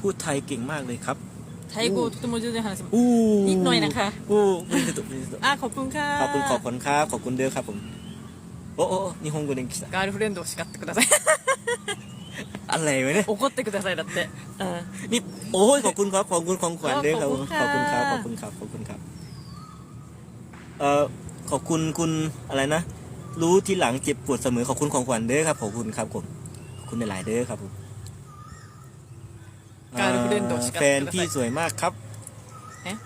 พูดไทยเก่งมากเลยครับ ไทยกูทุกโมจูเลยค่ะอู้นิดหน่อยนะคะอู้มิสตุมิสตุอะขอบคุณค่ะขอบคุณขอบคุณครับขอบคุณเด้อครับผมโอ้โอ้日本語でしたガールフレンドを叱ってくださいอะไรวะเนี่ย怒ってくださいだってนี่โอ้ยขอบคุณครับขอบคุณของขวัญเด้อครับขอบคุณครับขอบคุณครับขอบคุณครับเอ่อขอบคุณคุณอะไรนะ รู้ทีหลังเจ็บปวดเสมอขอบคุณของขวัญเด้อครับขอบคุณครับผมขอบคุณหลายเด้อครับผม การุเดนโดชแฟนที่สวยมากครับ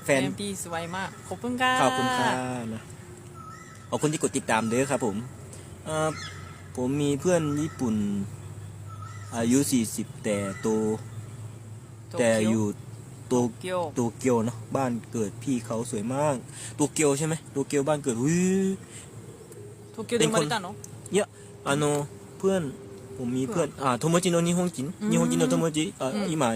แฟนที่สวยมาก ขอบคุณค่ะขอบคุณค่ะขอบคุณที่กดติดตามเด้อครับผมผมมีเพื่อนญี่ปุ่น อายุ 40 แต่โต แต่อยู่โตเกียวโตเกียวเนาะบ้านเกิดพี่เขาสวยมากโตเกียวใช่ไหมโตเกียวบ้านเกิดหุ้ยโตเกียวเป็นคนเยอะあのเพื่อน ผมมีเพื่อนอ่า友達の日本人うん日本人の友達あうん今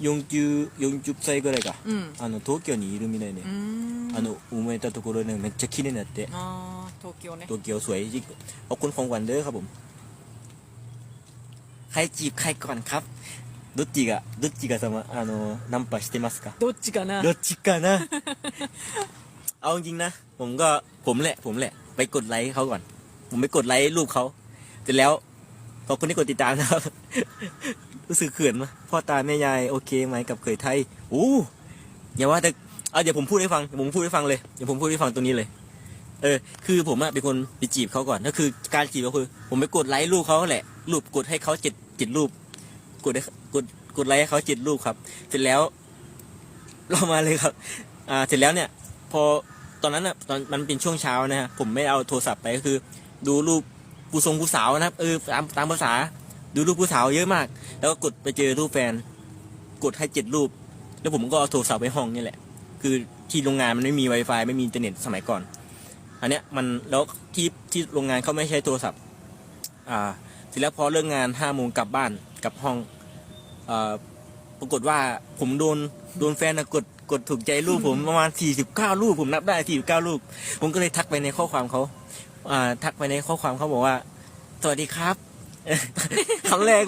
40 40歳ぐらいかうんあの東京にいるみたいねうーんあの生まれたところねめっちゃ綺麗になってあー東京ね ตัวเกียวสวยจริงขอบคุณของขวัญเด้อครับผม ใครจีบใครก่อนครับどっちがどっちがさまあのナンパしてますかどっちかなどっちかนะ เอาจริงๆนะ ผมก็ผมแหละ ผมแหละ ไปกดไลค์เขาก่อน ผมไปกดไลค์รูปเขาเสร็จแล้ว ขอบคุณที่กดติดตามนะครับ รู้สึกเขินไหมพ่อตาแม่ยายโอเคไหมกับเคยไทยอู้อย่าว่าแต่เอาเดี๋ยวผมพูดให้ฟังเดี๋ยวผมพูดให้ฟังเลยเดี๋ยวผมพูดให้ฟังตรงนี้เลย เออ คือผมอะเป็นคนไปจีบเขาก่อนก็คือการจีบก็คือ ผมไปกดไลค์รูปเขาแหละรูปกดให้เขาเจ็ดเจ็ดรูป กดให้กดกดไลค์ให้เขาเจ็ดรูปครับ เสร็จแล้วเรามาเลยครับ อ่า เสร็จแล้วเนี่ย พอตอนนั้นอะตอนมันเป็นช่วงเช้านะฮะผมไม่เอาโทรศัพท์ไปก็คือ ดูรูป ผู้ทรงผู้สาวนะครับเออตามตามภาษา ดูรูปผู้สาวเยอะมาก แล้วก็กดไปเจอรูปแฟน กดให้เจ็ดรูป แล้วผมก็เอาโทรศัพท์ไปห้องนี่แหละ คือที่โรงงานมันไม่มี Wi-Fi ไม่มีอินเทอร์เน็ตสมัยก่อน อันเนี้ยมันแล้วที่ที่โรงงานเขาไม่ใช้โทรศัพท์ อ่าเสร็จแล้วพอเลิกงานห้าโมงกลับบ้านกลับห้องอ่าปรากฏว่าผมโดนโดนแฟนนะกดกดถูกใจรูปผมประมาณ 49 รูปผมนับได้ 49 รูป ผมก็เลยทักไปในข้อความเขา อ่าทักไปในข้อความเขาบอกว่า สวัสดีครับคำแรกเลย